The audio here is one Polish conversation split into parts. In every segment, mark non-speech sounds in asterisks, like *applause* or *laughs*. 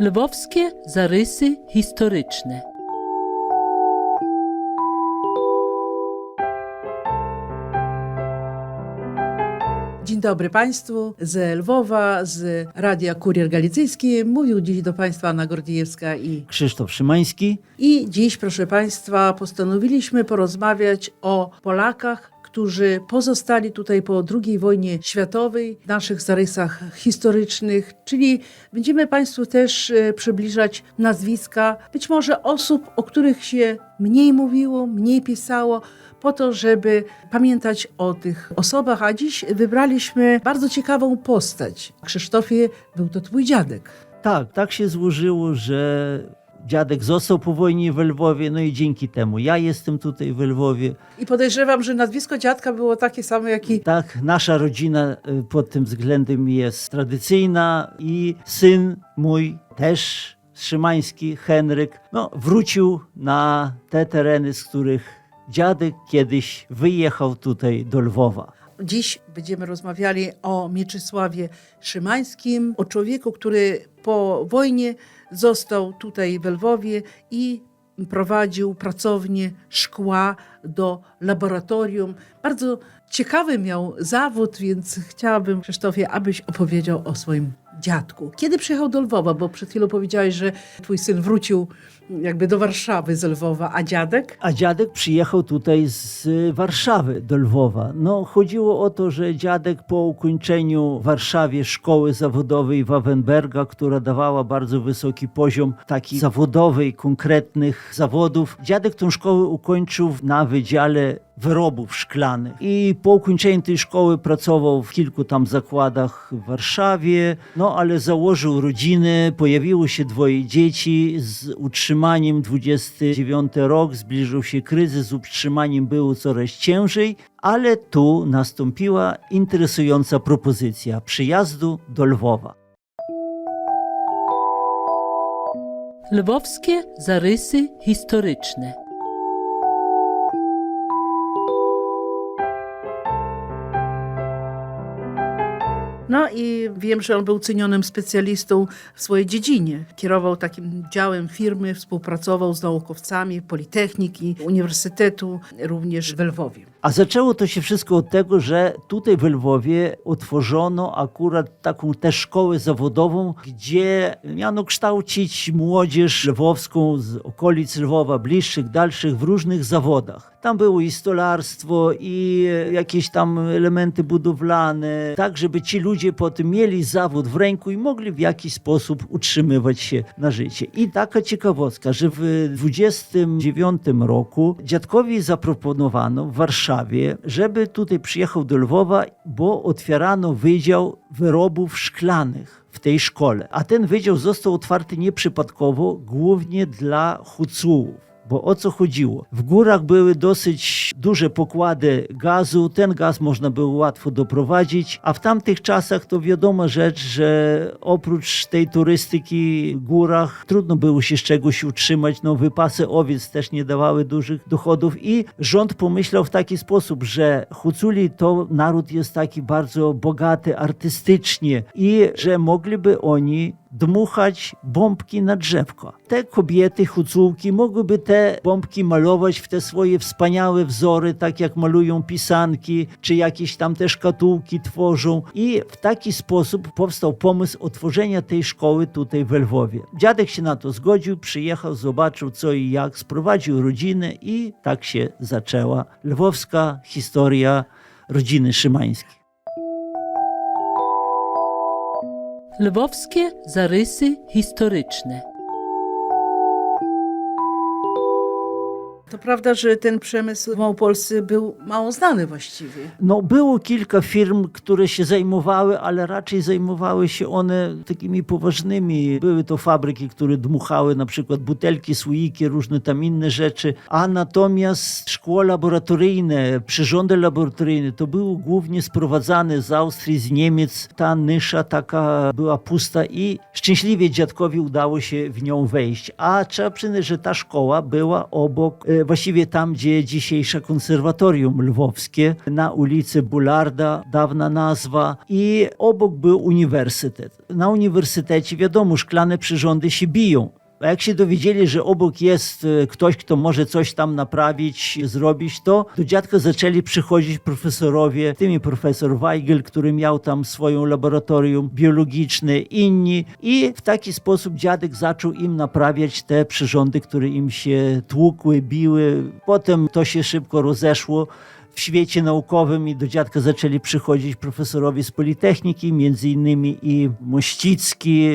Lwowskie zarysy historyczne. Dzień dobry Państwu z Lwowa, z Radia Kurier Galicyjski. Mówił dziś do Państwa Anna Gordiejewska i, Krzysztof Szymański. i dziś, proszę Państwa, postanowiliśmy porozmawiać o Polakach, którzy pozostali tutaj po II wojnie światowej w naszych zarysach historycznych, czyli będziemy Państwu też e, przybliżać nazwiska być może osób, o których się mniej mówiło, mniej pisało, po to, żeby pamiętać o tych osobach. A dziś wybraliśmy bardzo ciekawą postać. Krzysztofie, był to twój dziadek. Tak, tak się złożyło, że dziadek został po wojnie w Lwowie, no i dzięki temu ja jestem tutaj w Lwowie. I podejrzewam, że nazwisko dziadka było takie samo jak i Tak, nasza rodzina y, pod tym względem jest tradycyjna i syn mój też Szymański, Henryk, no, wrócił na te tereny, z których dziadek kiedyś wyjechał tutaj do Lwowa. Dziś będziemy rozmawiali o Mieczysławie Szymańskim, o człowieku, który po wojnie został tutaj w Lwowie i prowadził pracownię szkła do laboratorium. Bardzo ciekawy miał zawód, więc chciałabym, Krzysztofie, abyś opowiedział o swoim dziadku. Kiedy przyjechał do Lwowa? Bo przed chwilą powiedziałeś, że twój syn wrócił jakby do Warszawy z Lwowa, a dziadek? A dziadek przyjechał tutaj z Warszawy do Lwowa. No, chodziło o to, że dziadek po ukończeniu w Warszawie szkoły zawodowej Wawenberga, która dawała bardzo wysoki poziom taki zawodowej, konkretnych zawodów, dziadek tą szkołę ukończył na Wydziale Wyrobów Szklanych. I po ukończeniu tej szkoły pracował w kilku tam zakładach w Warszawie, no ale założył rodzinę, pojawiło się dwoje dzieci z utrzymaniem 29 rok, zbliżył się kryzys, z utrzymaniem było coraz ciężej, ale tu nastąpiła interesująca propozycja przyjazdu do Lwowa. Lwowskie zarysy historyczne. No i wiem, że on był cenionym specjalistą w swojej dziedzinie. Kierował takim działem firmy, współpracował z naukowcami Politechniki, Uniwersytetu, również w Lwowie. A zaczęło to się wszystko od tego, że tutaj w Lwowie utworzono akurat taką też szkołę zawodową, gdzie miano kształcić młodzież lwowską z okolic Lwowa, bliższych, dalszych, w różnych zawodach. Tam było i stolarstwo, i jakieś tam elementy budowlane, tak żeby ci ludzie potem mieli zawód w ręku i mogli w jakiś sposób utrzymywać się na życie. I taka ciekawostka, że w 29 roku dziadkowi zaproponowano w Warszawie, żeby tutaj przyjechał do Lwowa, bo otwierano wydział wyrobów szklanych w tej szkole. A ten wydział został otwarty nieprzypadkowo, głównie dla hucułów. Bo o co chodziło? W górach były dosyć duże pokłady gazu, ten gaz można było łatwo doprowadzić, a w tamtych czasach to wiadoma rzecz, że oprócz tej turystyki w górach trudno było się z czegoś utrzymać. No, wypasy owiec też nie dawały dużych dochodów i rząd pomyślał w taki sposób, że Huculi to naród jest taki bardzo bogaty artystycznie i że mogliby oni dmuchać bombki na drzewko. Te kobiety, hucułki mogłyby te bombki malować w te swoje wspaniałe wzory, tak jak malują pisanki, czy jakieś tam te szkatułki tworzą. I w taki sposób powstał pomysł otworzenia tej szkoły tutaj w Lwowie. Dziadek się na to zgodził, przyjechał, zobaczył co i jak, sprowadził rodzinę i tak się zaczęła lwowska historia rodziny Szymańskiej. Lwowskie zarysy historyczne. To prawda, że ten przemysł w Małopolsce był mało znany właściwie. No, było kilka firm, które się zajmowały, ale raczej zajmowały się one takimi poważnymi. Były to fabryki, które dmuchały na przykład butelki, słoiki, różne tam inne rzeczy. A natomiast szkło laboratoryjne, przyrządy laboratoryjne, to było głównie sprowadzane z Austrii, z Niemiec. Ta nisza taka była pusta i szczęśliwie dziadkowi udało się w nią wejść. A trzeba przyznać, że ta szkoła była obok e, właściwie tam, gdzie dzisiejsze konserwatorium lwowskie, na ulicy Bularda, dawna nazwa, i obok był uniwersytet. Na uniwersytecie, wiadomo, szklane przyrządy się biją. A jak się dowiedzieli, że obok jest e, ktoś, kto może coś tam naprawić, zrobić, to do dziadka zaczęli przychodzić profesorowie, w tym i profesor Weigel, który miał tam swoją laboratorium biologiczne, inni. I w taki sposób dziadek zaczął im naprawiać te przyrządy, które im się tłukły, biły. Potem to się szybko rozeszło w świecie naukowym i do dziadka zaczęli przychodzić profesorowie z Politechniki, między innymi i Mościcki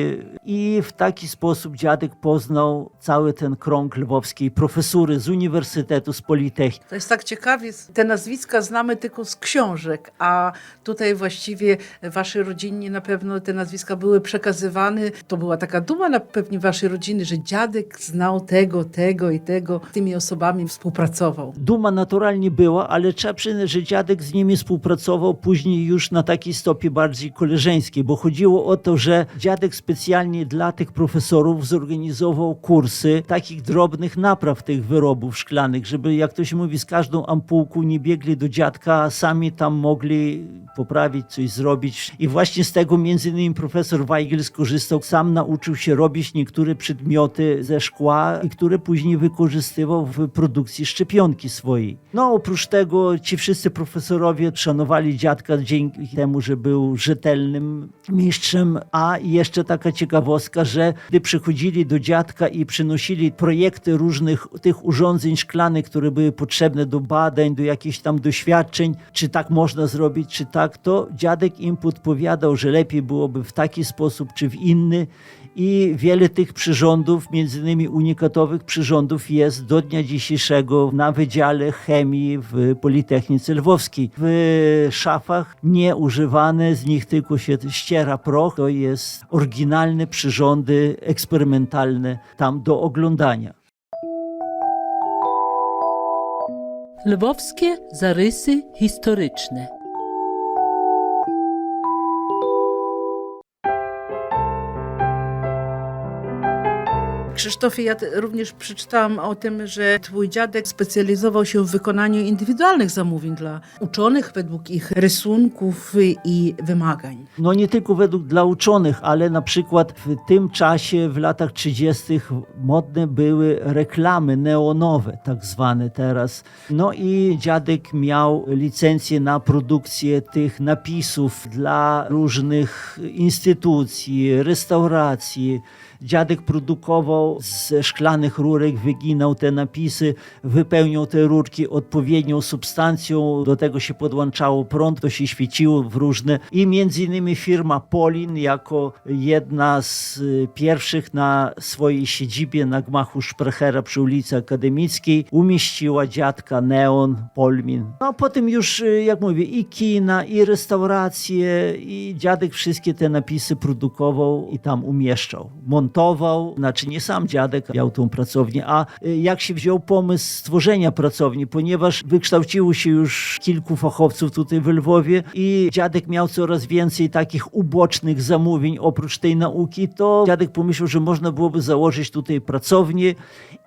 i w taki sposób dziadek poznał cały ten krąg lwowskiej profesury z uniwersytetu, z Politechniki. To jest tak ciekawie, te nazwiska znamy tylko z książek, a tutaj właściwie waszej rodzinie na pewno te nazwiska były przekazywane. To była taka duma na pewnie waszej rodziny, że dziadek znał tego, tego i tego, z tymi osobami współpracował. Duma naturalnie była, ale trzeba przyznać, że dziadek z nimi współpracował później już na takiej stopie bardziej koleżeńskiej, bo chodziło o to, że dziadek specjalnie dla tych profesorów zorganizował kursy takich drobnych napraw tych wyrobów szklanych, żeby jak to się mówi, z każdą ampułką nie biegli do dziadka, a sami tam mogli poprawić, coś zrobić. I właśnie z tego między innymi profesor Weigel skorzystał, sam nauczył się robić niektóre przedmioty ze szkła i które później wykorzystywał w produkcji szczepionki swojej. No oprócz tego ci wszyscy profesorowie szanowali dziadka dzięki temu, że był rzetelnym mistrzem, a jeszcze taka ciekawostka, że gdy przychodzili do dziadka i przynosili projekty różnych tych urządzeń szklanych, które były potrzebne do badań, do jakichś tam doświadczeń, czy tak można zrobić, czy tak, to dziadek im podpowiadał, że lepiej byłoby w taki sposób, czy w inny. I wiele tych przyrządów, między innymi unikatowych przyrządów jest do dnia dzisiejszego na Wydziale Chemii w Politechnice Lwowskiej. W szafach nieużywane, z nich tylko się ściera proch. To jest oryginalne przyrządy eksperymentalne tam do oglądania. Lwowskie zarysy historyczne. Krzysztofie, ja również przeczytałam o tym, że twój dziadek specjalizował się w wykonaniu indywidualnych zamówień dla uczonych według ich rysunków i wymagań. No nie tylko według dla uczonych, ale na przykład w tym czasie, w latach 30. modne były reklamy neonowe, tak zwane teraz. No i dziadek miał licencję na produkcję tych napisów dla różnych instytucji, restauracji. Dziadek produkował ze szklanych rurek, wyginał te napisy, wypełniał te rurki odpowiednią substancją, do tego się podłączało prąd, to się świeciło w różne i między innymi firma Polin jako jedna z y, pierwszych na swojej siedzibie na gmachu Sprechera przy ulicy Akademickiej umieściła dziadka Neon Polmin. No a potem już, y, jak mówię, i kina, i restauracje, i dziadek wszystkie te napisy produkował i tam umieszczał. Montował, znaczy nie sam dziadek miał tą pracownię, a y, jak się wziął pomysł stworzenia pracowni, ponieważ wykształciło się już kilku fachowców tutaj w Lwowie i dziadek miał coraz więcej takich ubocznych zamówień oprócz tej nauki, to dziadek pomyślał, że można byłoby założyć tutaj pracownię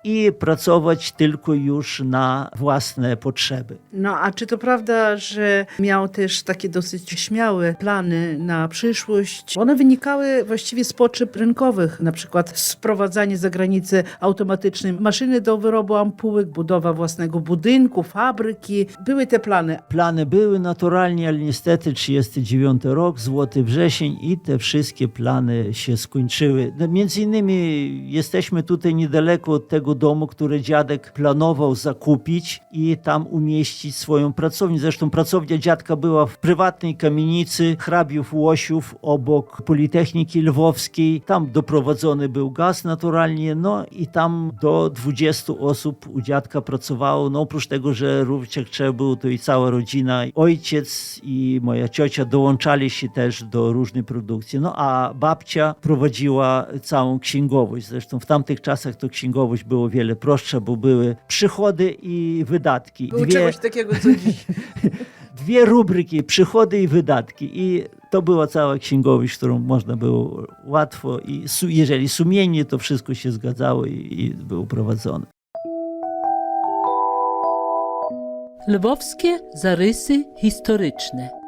i pracować tylko już na własne potrzeby. No a czy to prawda, że miał też takie dosyć śmiałe plany na przyszłość? One wynikały właściwie z potrzeb rynkowych, na przykład sprowadzanie za granicę automatycznej maszyny do wyrobu ampułek, budowa własnego budynku, fabryki. Były te plany. Plany były naturalnie, ale niestety 39 rok, złoty wrzesień i te wszystkie plany się skończyły. No, między innymi jesteśmy tutaj niedaleko od tego domu, który dziadek planował zakupić i tam umieścić swoją pracownię. Zresztą pracownia dziadka była w prywatnej kamienicy hrabiów Łosiów obok Politechniki Lwowskiej. Tam doprowadzony był gaz naturalnie, no i tam do 20 osób u dziadka pracowało. No oprócz tego, że również jak trzeba było, to i cała rodzina, ojciec i moja ciocia dołączali się też do różnej produkcji. No a babcia prowadziła całą księgowość. Zresztą w tamtych czasach to księgowość było wiele prostsza, bo były przychody i wydatki. Było czegoś takiego, co dziś. *laughs* dwie rubryki, przychody i wydatki. I to była cała księgowość, którą można było łatwo i jeżeli sumiennie, to wszystko się zgadzało i, i było prowadzone. Lwowskie zarysy historyczne.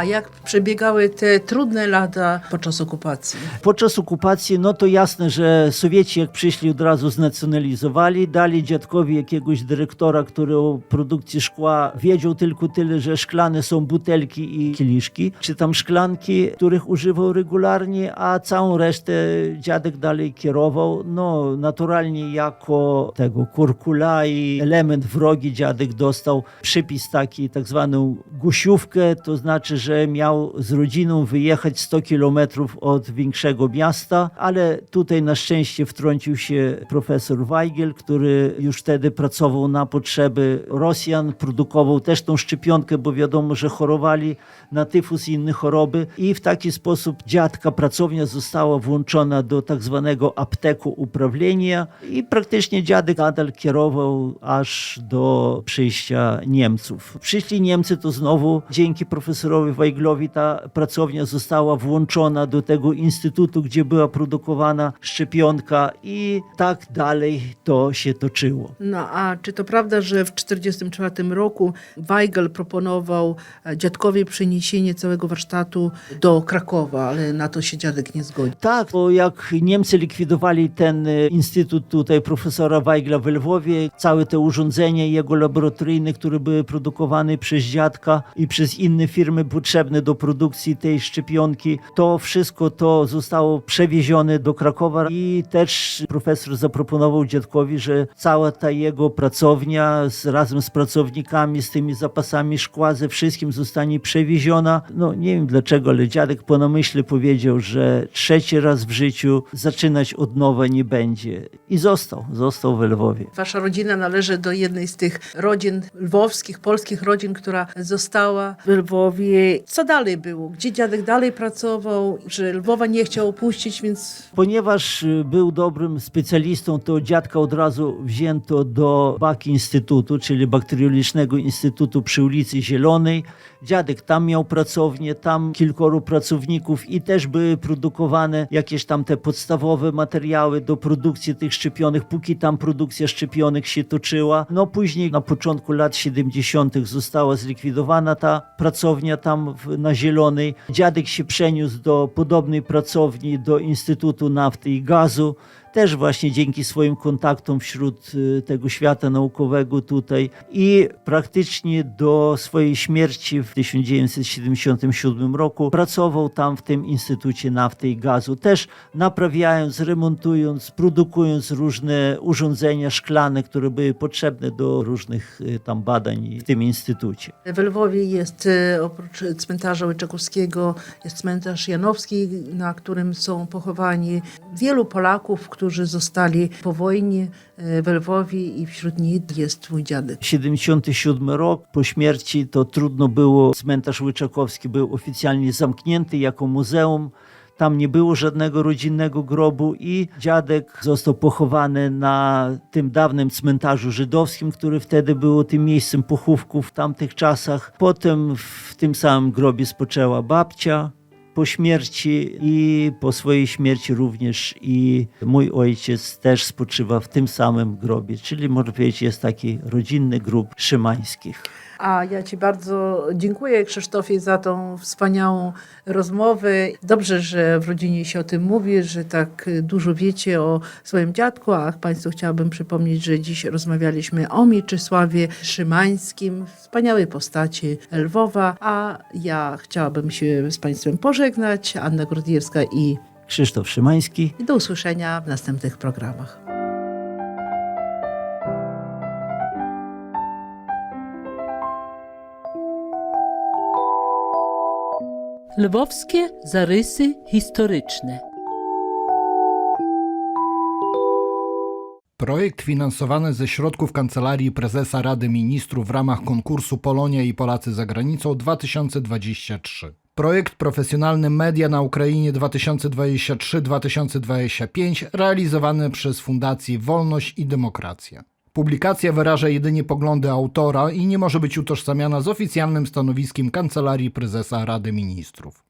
A jak przebiegały te trudne lata podczas okupacji? Podczas okupacji, no to jasne, że Sowieci jak przyszli od razu znacjonalizowali, dali dziadkowi jakiegoś dyrektora, który o produkcji szkła wiedział tylko tyle, że szklane są butelki i kieliszki, czy tam szklanki, których używał regularnie, a całą resztę dziadek dalej kierował. No naturalnie jako tego kurkula i element wrogi dziadek dostał przypis taki, tak zwaną gusiówkę, to znaczy, że miał z rodziną wyjechać 100 kilometrów od większego miasta, ale tutaj na szczęście wtrącił się profesor Weigel, który już wtedy pracował na potrzeby Rosjan, produkował też tą szczepionkę, bo wiadomo, że chorowali na tyfus i inne choroby i w taki sposób dziadka pracownia została włączona do tak zwanego apteku uprawienia i praktycznie dziadek nadal kierował aż do przyjścia Niemców. Przyszli Niemcy, to znowu dzięki profesorowi Weiglowi ta pracownia została włączona do tego instytutu, gdzie była produkowana szczepionka i tak dalej to się toczyło. No a czy to prawda, że w 1944 roku Weigel proponował e, dziadkowi przeniesienie całego warsztatu do Krakowa, ale na to się dziadek nie zgodził. Tak, bo jak Niemcy likwidowali ten e, instytut tutaj profesora Weigla w Lwowie, całe te urządzenia jego laboratoryjne, które były produkowane przez dziadka i przez inne firmy potrzebne do produkcji tej szczepionki, to wszystko to zostało przewiezione do Krakowa i też profesor zaproponował dziadkowi, że cała ta jego pracownia z, razem z pracownikami, z tymi zapasami szkła, ze wszystkim zostanie przewieziona. No nie wiem dlaczego, ale dziadek po namyśle powiedział, że trzeci raz w życiu zaczynać od nowa nie będzie. I został, został w Lwowie. Wasza rodzina należy do jednej z tych rodzin lwowskich, polskich rodzin, która została w Lwowie. Co dalej było? Gdzie dziadek dalej pracował? Że Lwowa nie chciał opuścić, więc Ponieważ y, był dobrym specjalistą, to dziadka od razu wzięto do BAK Instytutu, czyli Bakteriologicznego Instytutu przy ulicy Zielonej. Dziadek tam miał pracownię, tam kilkoro pracowników i też były produkowane jakieś tam te podstawowe materiały do produkcji tych szczepionek, póki tam produkcja szczepionek się toczyła. No później na początku lat 70. została zlikwidowana ta pracownia tam w, na Zielonej. Dziadek się przeniósł do podobnej pracowni, do Instytutu Nafty i Gazu. Też właśnie dzięki swoim kontaktom wśród y, tego świata naukowego tutaj i praktycznie do swojej śmierci w 1977 roku pracował tam w tym Instytucie Nafty i Gazu, też naprawiając, remontując, produkując różne urządzenia szklane, które były potrzebne do różnych y, tam badań w tym instytucie. w Lwowie jest e, oprócz cmentarza Łyczakowskiego, jest cmentarz Janowski, na którym są pochowani wielu Polaków, którzy zostali po wojnie e, w Lwowie i wśród nich jest twój dziadek. 77 rok po śmierci to trudno było. Cmentarz Łyczakowski był oficjalnie zamknięty jako muzeum. Tam nie było żadnego rodzinnego grobu i dziadek został pochowany na tym dawnym cmentarzu żydowskim, który wtedy było tym miejscem pochówku w tamtych czasach. Potem w tym samym grobie spoczęła babcia po śmierci i po swojej śmierci również i mój ojciec też spoczywa w tym samym grobie, czyli można powiedzieć jest taki rodzinny grób Szymańskich. A ja Ci bardzo dziękuję, Krzysztofie, za tą wspaniałą rozmowę. Dobrze, że w rodzinie się o tym mówi, że tak dużo wiecie o swoim dziadku, a Państwu chciałabym przypomnieć, że dziś rozmawialiśmy o Mieczysławie Szymańskim, wspaniałej postaci Lwowa, a ja chciałabym się z Państwem pożegnać. Anna Grodierska i, Krzysztof Szymański. i do usłyszenia w następnych programach. Lwowskie zarysy historyczne. Projekt finansowany ze środków Kancelarii Prezesa Rady Ministrów w ramach konkursu Polonia i Polacy za granicą 2023. Projekt Profesjonalny Media na Ukrainie 2023-2025 realizowany przez Fundację Wolność i Demokracja. Publikacja wyraża jedynie poglądy autora i nie może być utożsamiana z oficjalnym stanowiskiem Kancelarii Prezesa Rady Ministrów.